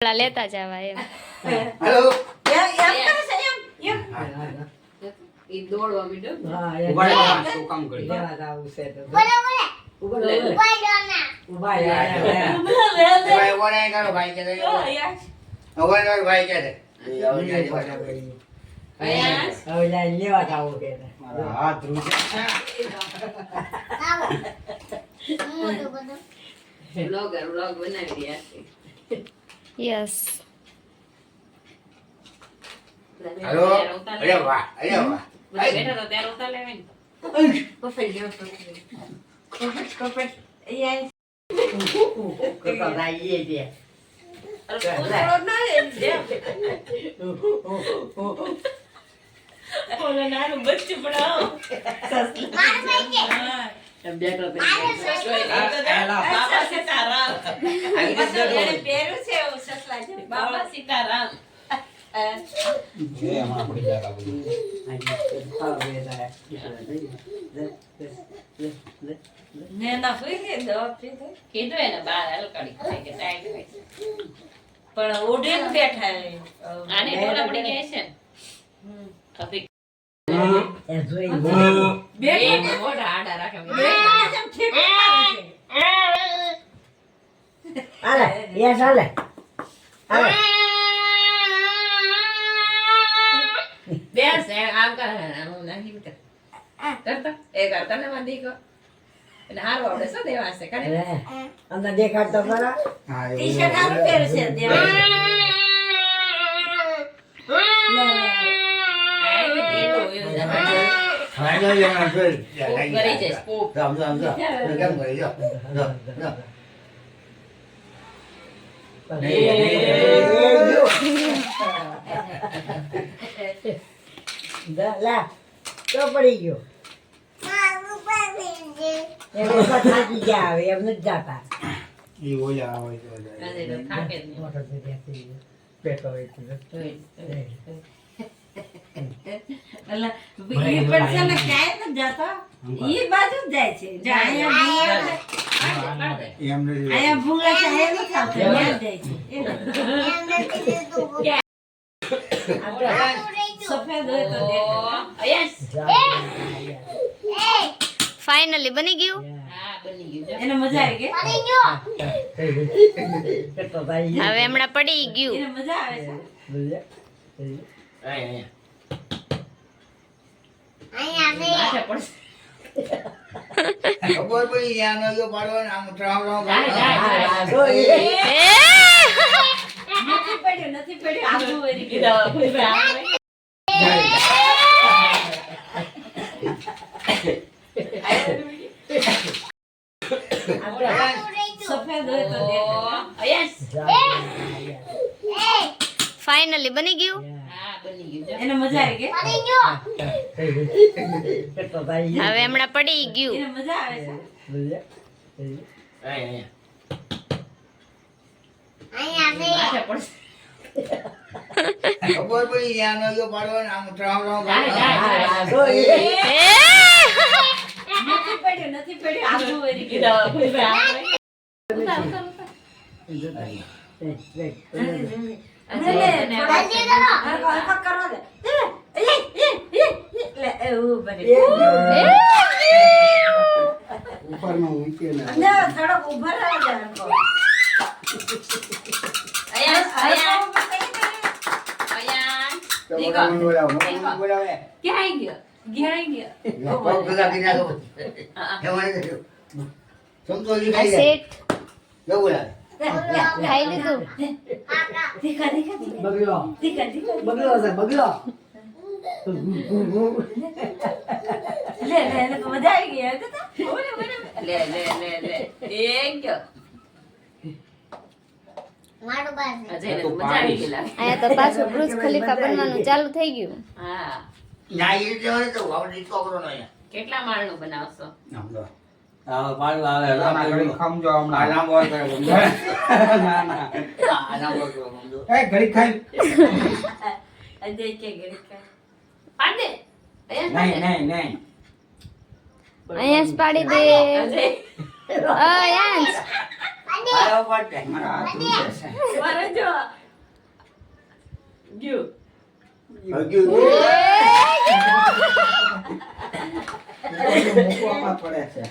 કપડાં લેતા જવા એમ હેલો એમ એમ કરે છે એમ એમ ઈ દોડવા માંડ્યો. હા, ઊભા રહો, કામ કરી ઊભા રહો, છે તો. ઊભા રહો, ઊભા રહો. ઊભા રહો, યા, યા. ભાઈ ઊભા કરો ભાઈ કે છે. ઊભા રહો, ભાઈ કે હાથ. Vlogger, બનાવી રહ્યા છે. યસ હેલો અરે. વાહ અરે વાહ બધા તો ત્યારે ઉતાર લેવાય ને. કફેલ છોકરો. કફેલ કફેલ કરતા જાય. બાબા સીતારામ. સીતારામ. જાય કે પણ ઓઢે બેઠા. આને ડોલા પડી ગયા છે ને. હમ. અભી એ બેસ આમ કરે હું કરતો એ કરતા ને મારી દીકરો. એટલે હારું આવડે શું દેવા છે કરે અંદર દેખાડતો ખરા? હારું કરી. કેમ કરી. લા. તો પડી ગયો એ ફાઇનલી બની ગયું? હા બની ગયું એને મજા આવી ગઈ? હવે હમણાં પડી ગયું. મજા આવે છે? અહીંયા, પડશે. ખબર પડી આમ ત્રાવ ત્રાવ નથી પડ્યું નથી પડ્યું. કીધા કોઈ હા બની ગયું? એને મજા આવી ગઈ? પડી ગયો. હવે હમણાં પડી ગયું. એને મજા આવે છે? અહીંયા, પડશે. ખબર પડી જો પાડવાનો આમ ત્રાવ ત્રાવ નથી પડ્યું નથી પડ્યું. આખું વળી કીધા કોઈ ભાઈ થોડા એવું બની. એ જો. ઊંચે ના. ને થોડોક ઊભો રહે ઊભો થઈ ગયો. અહીંયા તો દીકરો. મને બોલાવો, ક્યાં ગયો ક્યાં ગયો પગ ભેગા કરી નાખો. એમાં સંતોષી ખાઈ જાય. સેટ બોલાવે. ખાઈ લીધું. બગલો. બગલો છે બગલો લે, લે, મજા આવી ગઈ. તો લે લે લે લે. એ ગયો અજય મજા આવી ગઈ લાગે. અહીંયા તો પાછું બ્રુજ ખલીફા બનવાનું ચાલુ થઈ ગયું. હા. ના, એ રીતે હોય તો વાવડી છોકરો નો કેટલા માળનું બનાવશો? જો. આ પાડું આવે. સમજો હમણાં. આ લાંબો હોય તો સમજો. ના ના આ લાંબો હોય તો સમજો. એ ઘડીક ખાઈ. અજય કે ઘડીક ખાય. પાડ નહીં નહીં નહીં અહીંયા પાડી દે અજય અ પડે. મારા હાથ મારે જો ગયું હગ્યું. પડે છે